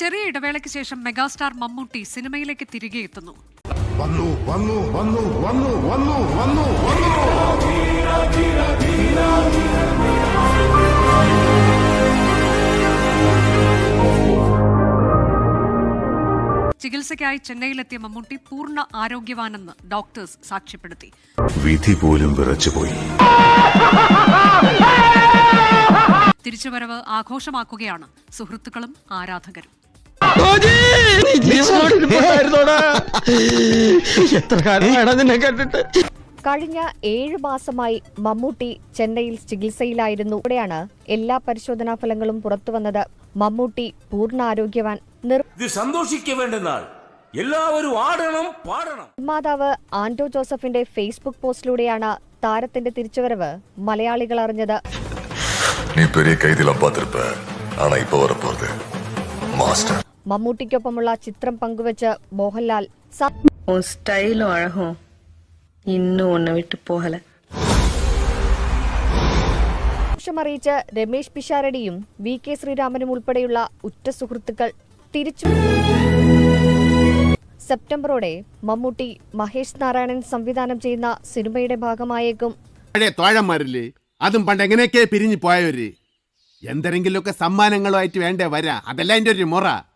ചെറിയ ഇടവേളയ്ക്ക് ശേഷം മെഗാസ്റ്റാർ മമ്മൂട്ടി സിനിമയിലേക്ക് തിരികെ എത്തുന്നു. വന്നു വന്നു വന്നു വന്നു വന്നു വന്നു ചികിത്സയ്ക്കായി ചെന്നൈയിലെത്തിയ മമ്മൂട്ടി പൂർണ ആരോഗ്യവാനെന്ന് ഡോക്ടേഴ്സ് സാക്ഷ്യപ്പെടുത്തി. വിധി പോലും വിറച്ചുപോയി തിരിച്ചുവരവ് ആഘോഷമാക്കുകയാണ് സുഹൃത്തുക്കളും ആരാധകരും. എത്ര നിന്നെ കഴിഞ്ഞ ഏഴ് മാസമായി മമ്മൂട്ടി ചെന്നൈയിൽ ചികിത്സയിലായിരുന്നു. ഇവിടെയാണ് എല്ലാ പരിശോധനാ ഫലങ്ങളും പുറത്തുവന്നത് മമ്മൂട്ടി പൂർണ ആരോഗ്യവാൻ എല്ലാവരും ആടണം പാടണം. നിർമ്മാതാവ് ആന്റോ ജോസഫിന്റെ ഫേസ്ബുക്ക് പോസ്റ്റിലൂടെയാണ് താരത്തിന്റെ തിരിച്ചുവരവ് മലയാളികൾ അറിഞ്ഞത്. നീ പെരിയ കൈതിലാ പാത്തിരുപ്പ ഇപ്പോ ഇപ്പൊ വരപ്പോറത് മാസ്റ്റർ. മമ്മൂട്ടിക്കൊപ്പമുള്ള ചിത്രം പങ്കുവെച്ച് മോഹൻലാൽ സ്റ്റൈലോ അഴഹോ. ഇന്നും ഒന്ന് വിട്ടു പോകല. രമേശ് പിഷാരടിയും വി കെ ശ്രീരാമനും ഉൾപ്പെടെയുള്ള ഉറ്റ സുഹൃത്തുക്കൾ തിരിച്ചു സെപ്റ്റംബറോടെ മമ്മൂട്ടി മഹേഷ് നാരായണൻ സംവിധാനം ചെയ്യുന്ന സിനിമയുടെ ഭാഗമായേക്കും. അതും പിരിഞ്ഞു പോയവര്? എന്തെങ്കിലുമൊക്കെ സമ്മാനങ്ങളുമായിട്ട് വേണ്ടേ വരാ? അതല്ല എന്റെ ഒരു മുറ.